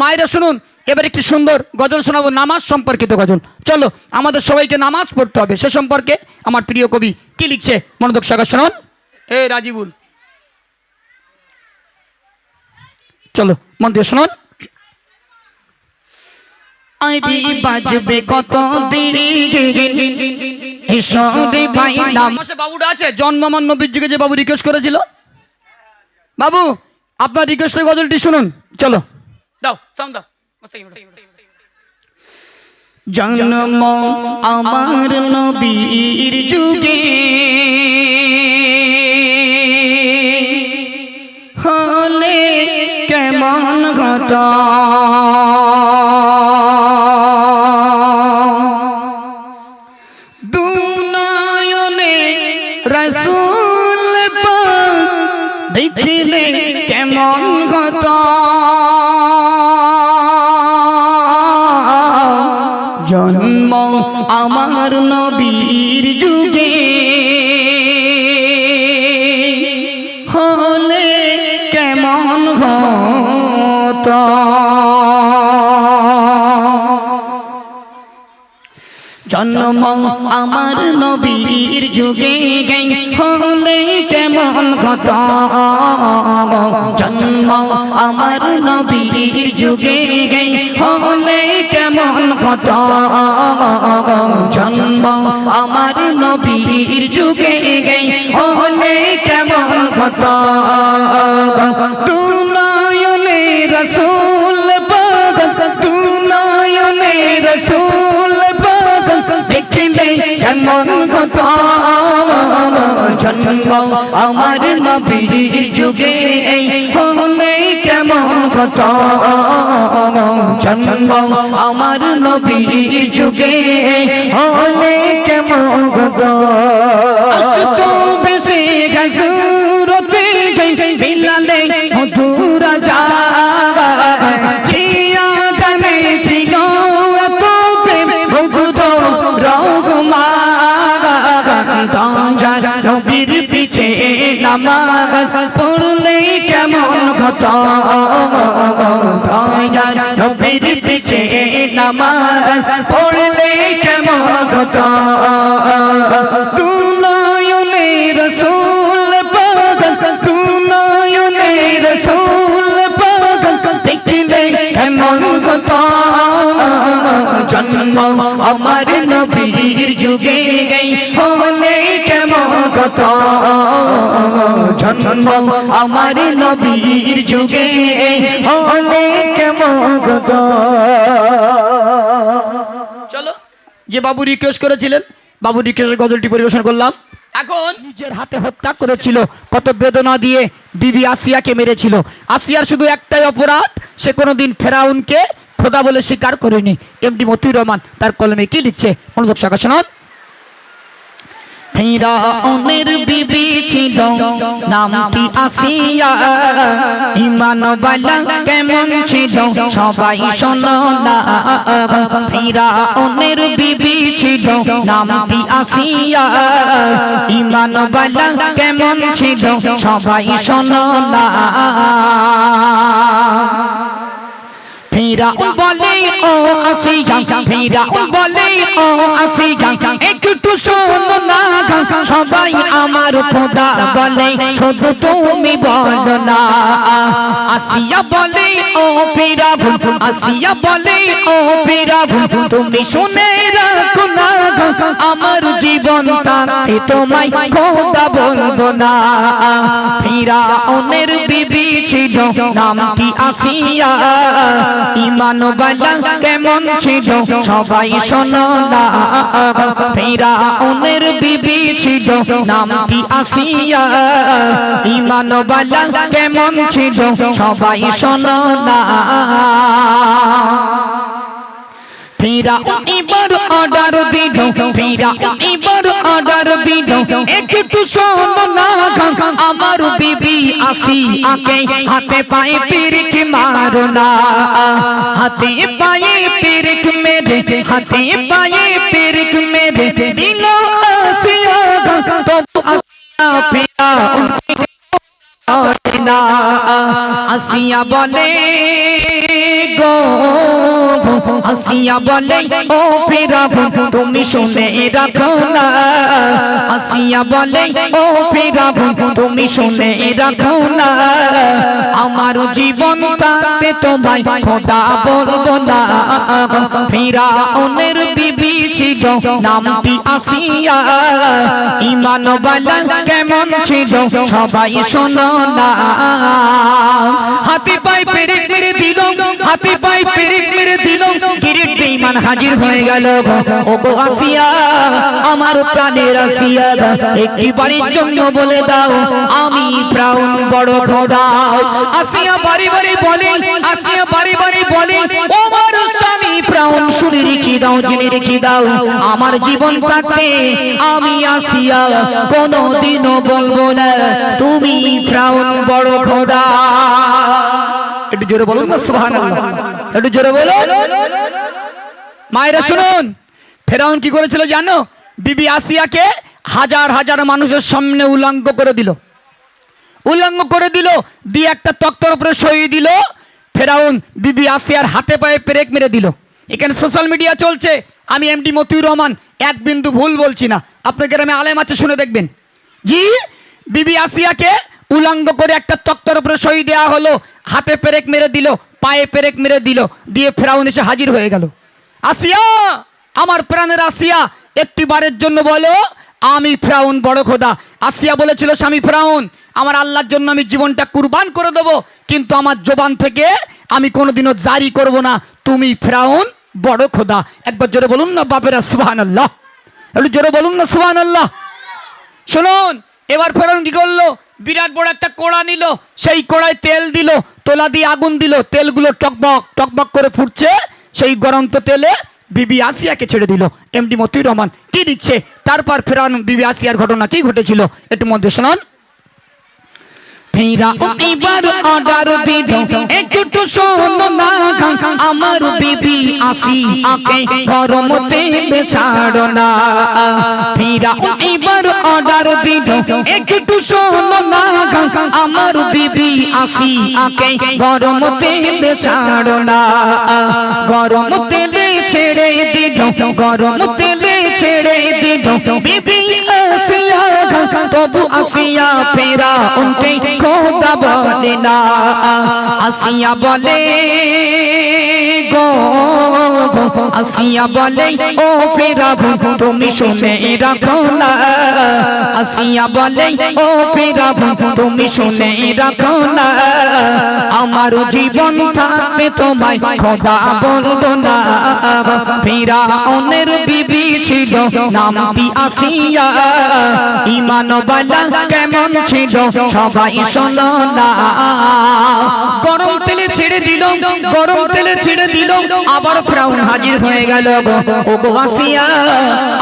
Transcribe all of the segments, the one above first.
মায়েরা শুনুন এবার একটি সুন্দর গজল শোনাবো নামাজ সম্পর্কিত গজল। চলো আমাদের সবাইকে নামাজ পড়তে হবে সে সম্পর্কে আমার প্রিয় কবি কি লিখছে? মনোদক সাগর শুনুন। এ রাজিবুল। চলো মন দিয়ে শুনুন। আইডি বাজবে কত ভাই নাম। বাবুটা আছে জন্মমান নবীর যে বাবু রিকোয়েস্ট করেছিল? বাবু আপনার রিকোয়েস্টের গজলটি শুনুন। চলো। দাও সাউন্ড দাও। জন্ম আমার নবীর যুগে। হলে কেমন ঘটা? আমার নবীর যুগে হলে কেমন হতো? আমার নবীর যুগে গে হলে কেমন কত জন্ম আমার নবীর যুগে গে হলে কেমন কত জন্ম আমার নবীর যুগে গে হলে কেমন কত জন্ম আমার নবীর যুগে হলে কেমন কত জন্ম আমার নবীর যুগে হলে কেমন কথা নবীর পিছে নামাজ পড়লে কেমন কত নবীর পিছে নামাজ পড়লে কেমন কত কেমন কত জন্ম আমার নবীর যুগে গই হলে কেমন কত? জন্ম আমার নবীর যুগে হলে কেমন কত? চলো যে বাবু রিকোয়েস্ট করেছিলেন বাবু রিকোয়েস্টের গজলটি পরিবেশন করলাম। এখন নিজের হাতে হত্যা করেছিল কত বেদনা দিয়ে বিবি আসিয়াকে মেরেছিল। আসিয়ার শুধু একটাই অপরাধ সে কোনোদিন ফেরাউনকে খোদা বলে স্বীকার করেনি। এমডি মতিউর রহমান তার কলমে কি লিখছে? মনোযোগ শোনান। ফিরাউনের বিবি ছিল, নামটি আসিয়া ইমান বালা কেমন ছিল, সবাই শোনো না। ফিরাউনের বিবি ছিল, নামটি আসিয়া ইমান বালা কেমন ছিল, সবাই শোনো না। ফিরাউন বলে, ও আসিয়া ফিরাউন বলে, ও আসিয়া একটু শোনো না সবাই আমার খোদা বলে, শুধু তুমি বলো না। আসিয়া বলে, ও ফিরাউন আসিয়া বলে, ও তুমি শুনে রাখো না আমার জীবন তাতে তোমায় খোদা বলব না। ফিরাউনের বিবি ছিল, নামটি আসিয়া ইমান বালা কেমন ছিল, সবাই শোনো না। ফিরাউনের বিবি ছিল, নামটি আসিয়া ইমান বালা কেমন ছিল, সবাই শোনো আমার বিবি আসি আকে হাতে পায়ে পিরিক মারো না। হাতে পায়ে মেরে, হাতে পায়ে পিয়া না আসিয়া বলে গো আসিয়া বলে ও ফিরাব তুমি শুনে রাখো না আসিয়া বলে, ও ফেরাউন, তুমি শুনে রাখো না। আমার জীবন থাকতে তোমায় খোদা বলব না। ফেরাউনের বিবি ছিল, নামটি আসিয়া, ইমান বালা কেমন ছিল, সবাই শোনো না। হাতে পায়ে পেরেক মেরে দিল, হাতে পায়ে পেরেক মেরে দিল কিরিট বেঈমান হাজির হয়ে গেল ও গো আসিয়া, আমার প্রাণের আসিয়া একটি বাড়ির জন্য বলে দাও, আমি প্রাণ বড় খোদা। আসিয়া বাড়ি বাড়ি বলে, আসিয়া বাড়ি বাড়ি বলে, ও আমার স্বামী, প্রাণ শুনে রেখে দাও, জেনে রেখে দাও। আমার জীবন থাকতে আমি আসিয়া কোনোদিনও বলব না, তুমি প্রাণ বড় খোদা। একটু জোরে বলুন না সুবহান একটু জোরে বলুন। মায়েরা শুনুন। ফেরাউন কি করেছিল জানো? বিবি আসিয়াকে হাজার হাজার মানুষের সামনে উল্লঙ্ঘ করে দিল। উল্লঙ্ঘ করে দিল দিয়ে একটা তক্তর উপরে সই দিল। ফেরাউন বিবি আসিয়ার হাতে পায়ে পেরেক মেরে দিল। এখানে সোশ্যাল মিডিয়া চলছে। আমি এমডি মতিউর রহমান এক বিন্দু ভুল বলছি না। আপনাকে আমি আলেম আছে শুনে দেখবেন। জি বিবি আসিয়াকে উলঙ্গ করে একটা তক্তর উপরে সই দেওয়া হলো। হাতে পেরেক মেরে দিল পায়ে পেরেক মেরে দিল দিয়ে ফেরাউন এসে হাজির হয়ে গেল। আসিয়া, আমার প্রাণের আসিয়া একটি বারের জন্য বলো, আমি ফ্রাউন বড় খোদা। আসিয়া বলেছিল, স্বামী ফ্রাউন, আমার আল্লাহর জন্য আমি জীবনটা কুরবান করে দেবো, কিন্তু আমার জোবান থেকে আমি কোনোদিনও জারি করব না। তুমি ফ্রাউন বড় খোদা। একবার জোরে বলুন না, বাপেরা সুবহান আল্লাহ একটু জোরে বলুন না সুবহান আল্লাহ শুনুন, এবার ফেরাউন কি করল? বিরাট বড় একটা কোড়া নিল, সেই কোড়ায় তেল দিল, তোলা দিয়ে আগুন দিল, তেলগুলো টকবক টকবক করে ফুটছে সেই গরম তো তেলে বিবি আসিয়াকে ছেড়ে দিল। এমডি মতিউর রহমান কি দিচ্ছে? তারপর ফেরান বিবি আসিয়ার ঘটনা কি ঘটেছিল? একটু মধ্যে শুনুন। ফেরা এবার অর্ডার দিল। একটু শোনো না আমার বিবি আসি আকে গরম তেল ছাড়ো না। ফেরা এবার অর্ডার দিল। একটু শোনো না আমার বিবি আসি আকে গরম তেল ছাড়ো না। গরম তেলে ছেড়ে দিল। গরম তেলে ছেড়ে দিল। বিবি তবু আসিয়া ফেরা উনকে খোদা বলে না আসিয়া বলে গো আসিয়া বলে ও ফেরা তুমি শুনে রাখো না আসিয়া বলে ও ফেরা তুমি শুনে রাখো না আমার জীবন থাকতে তোমায় খোদা বলব না ফেরা অনের বিবি ছিল নামটি আসিয়া ইমান বালা কেমন ছিল? সবাই শোনো না। গরম তেলে ছেড়ে দিল, গরম তেলে ছেড়ে দিল, আবার ফ্রাউন হাজির হয়ে গেল ও গো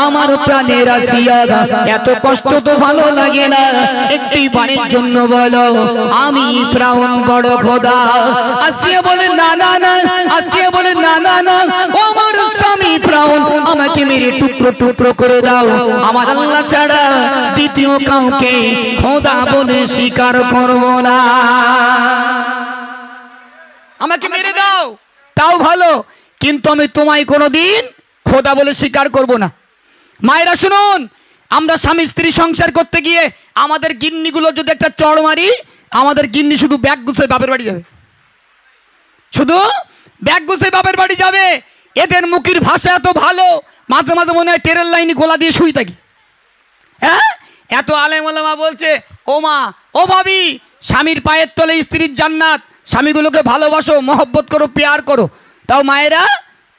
আমার প্রাণের আসিয়া, এত কষ্ট তো ভালো লাগে না। একটি বারের জন্য বলো, আমি ফ্রাউন বড় খোদা। আসিয়া বলে, না না না। আসিয়া বলে, না না না। ও ফ্রাউন, আমাকে মেরে টুকরো টুকরো করে দাও। আমার আল্লাহ ছাড়া দ্বিতীয় কাউকে খোদা বলে স্বীকার করব না। আমাকে মেরে দাও। তাও ভালো, কিন্তু আমি তোমায় কোনোদিন খোদা বলে স্বীকার করব না। মায়েরা, শুনুন, আমরা স্বামী স্ত্রী সংসার করতে গিয়ে আমাদের গিন্নিগুলো যদি একটা চড় মারি, আমাদের গিন্নি শুধু ব্যাগ গুছিয়ে বাপের বাড়ি যাবে। শুধু ব্যাগ গুছিয়ে বাপের বাড়ি যাবে। এদের মুখের ভাষা এত ভালো, মাঝে মাঝে মনে হয় ট্রেনের লাইনে গোলা দিয়ে শুই থাকি। হ্যাঁ? এত আলেমা বলছে, ও মা, ও ভাবি, স্বামীর পায়ের তলে স্ত্রীর জান্নাত, স্বামীগুলোকে ভালোবাসো, মহব্বত করো, পেয়ার করো। তাও মায়েরা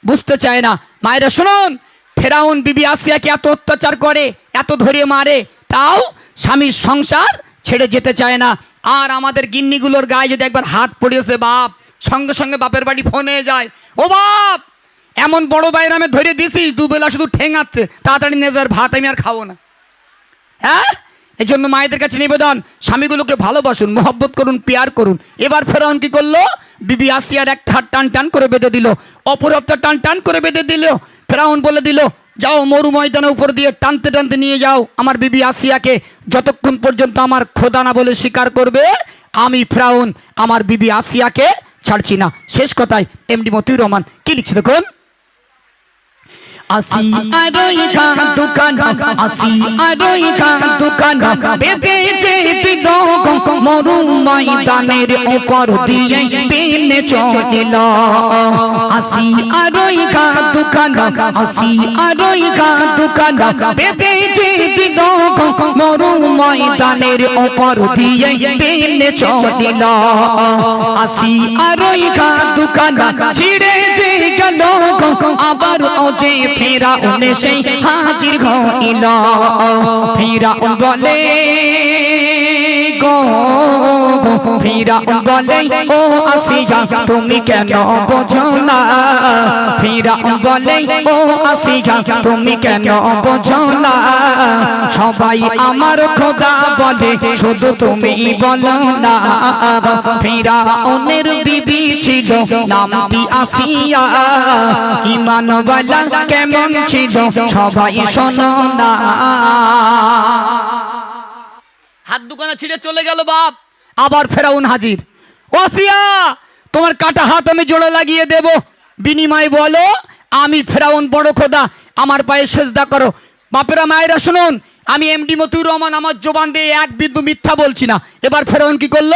বুঝতে চায় না। মায়েরা, শুনুন, ফেরাউন বিবি আসিয়াকে এত অত্যাচার করে, এত ধরে মারে, তাও স্বামীর সংসার ছেড়ে যেতে চায় না। আর আমাদের গিন্নিগুলোর গায়ে যদি একবার হাত পড়িয়েছে বাপ, সঙ্গে সঙ্গে বাপের বাড়ি ফোনে যায়, ও বাপ এমন বড় বাইরে আমি ধরে দিছিস, দুবেলা শুধু ঠেঙাচ্ছে। তাড়াতাড়ি নেজার ভাত আমি আর খাব না। হ্যাঁ? এই জন্য মায়েদের কাছে নিবেদন, স্বামীগুলোকে ভালোবাসুন, মহব্বত করুন, পেয়ার করুন। এবার ফেরাউন কি করল? বিবি আসিয়ার একটা হাত টান টান করে বেঁধে দিল। অপর হাতটা টান টান করে বেঁধে দিল। ফেরাউন বলে দিল, যাও মরু ময়দানের উপর দিয়ে টানতে টানতে নিয়ে যাও। আমার বিবি আসিয়াকে যতক্ষণ পর্যন্ত আমার খোদা না বলে স্বীকার করবে, আমি ফেরাউন, আমার বিবি আসিয়াকে ছাড়ছি না। শেষ কথায় এমডি মতিউর রহমান, কি লিখছে দেখুন? আসি আরই খা দোকান আসি আরই খা দোকান বেঁধেছে দিল মরু ময়দানের উপর দিয়ে পেনে চলিল আসি আরই খা দোকান আসি আরই খা দোকান বেঁধেছে দিল মরু ময়দানের উপর দিয়ে পেনে চলিল আসি আরই খা দোকান ছিড়ে যে গেল আবার অজে ফেরা উনে সেই হাজির হইল। ফেরা বলে ফেরা বলে ও আসিয়া, তুমি কেন বোঝো না ফেরা বলে ও আসিয়া, তুমি কেন বোঝো না সবাই আমার খোদা বলে, শুধু তুমি বলো না। ফেরা অনের বিবি ছিল, নামটি আসিয়া কেমন ছিল, সবাই শোনো না। হাত দুখানা ছিঁড়ে চলে গেল বাপ। আবার ফেরাউন হাজির। ওসিয়া, তোমার কাটা হাত আমি জোড়া লাগিয়ে দেব। বিনিময় বলো, আমি ফেরাউন বড় খোদা, আমার পায়ে সেজদা করো। বাপেরা, মায়েরা, শুনুন, আমি এমডি মতুর রহমান, আমার জোবান দিয়ে এক বিন্দু মিথ্যা বলছি না। এবার ফেরাউন কি করল?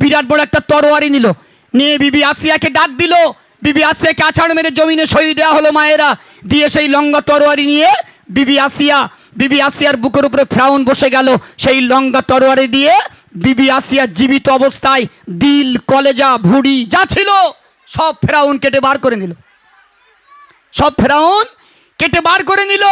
বিরাট বড় একটা তরোয়ারি নিল। নিয়ে বিবি আসিয়াকে ডাক দিল। বিবি আসিয়াকে আছাড় মেরে জমিনে সই দেওয়া হলো মায়েরা। দিয়ে সেই লঙ্গা তরোয়ারি নিয়ে বিবি আসিয়া, বিবি আসিয়ার বুকের উপরে ফ্রাউন বসে গেল। সেই লঙ্গা তরোয়ারি দিয়ে বিবি আসিয়া জীবিত অবস্থায় দিল, কলেজা, ভুড়ি, যা ছিল, সব ফেরাউন কেটে বার করে নিল। সব ফেরাউন কেটে বার করে নিল।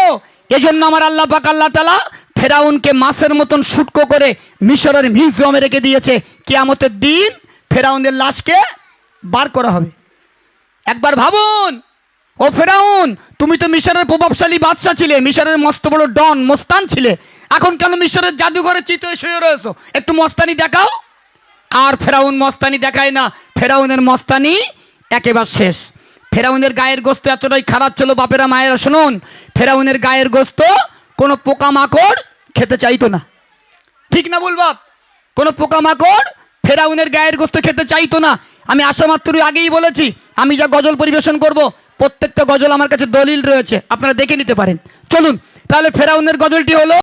এজন্য আমার আল্লাহ পাক, আল্লাহ তালা ফেরাউনকে মাছের মতন শুটকো করে মিশরের মিউজিয়ামে রেখে দিয়েছে। কেয়ামতের দিন ফেরাউনের লাশকে বার করা হবে। একবার ভাবুন, ও ফেরাউন, তুমি তো মিশরের প্রভাবশালী বাদশা ছিলে, মিশরের মস্ত বড় ডন, মোস্তান ছিলে। এখন কেন মিশরের জাদুঘরে চিত শুয়ে রয়েছো? একটু মস্তানি দেখাও। আর ফেরাউন মস্তানি দেখায় না। ফেরাউনের মস্তানি একেবারে শেষ। ফেরাউনের গায়ের গোস্ত এতটাই খারাপ ছিল বাপেরা, মায়েরা, শুনুন। ফেরাউনের গায়ের গোস্ত কোনো পোকামাকড় খেতে চাইতো না। ঠিক না বল বাপ? কোনো পোকামাকড় ফেরাউনের গায়ের গোস্ত খেতে চাইতো না। আমি আসা মাত্রই আগেই বলেছি, আমি যা গজল পরিবেশন করব, প্রত্যেকটা গজল আমার কাছে দলিল রয়েছে, আপনারা দেখে নিতে পারেন। চলুন, তাহলে ফেরাউনের গজলটি হলো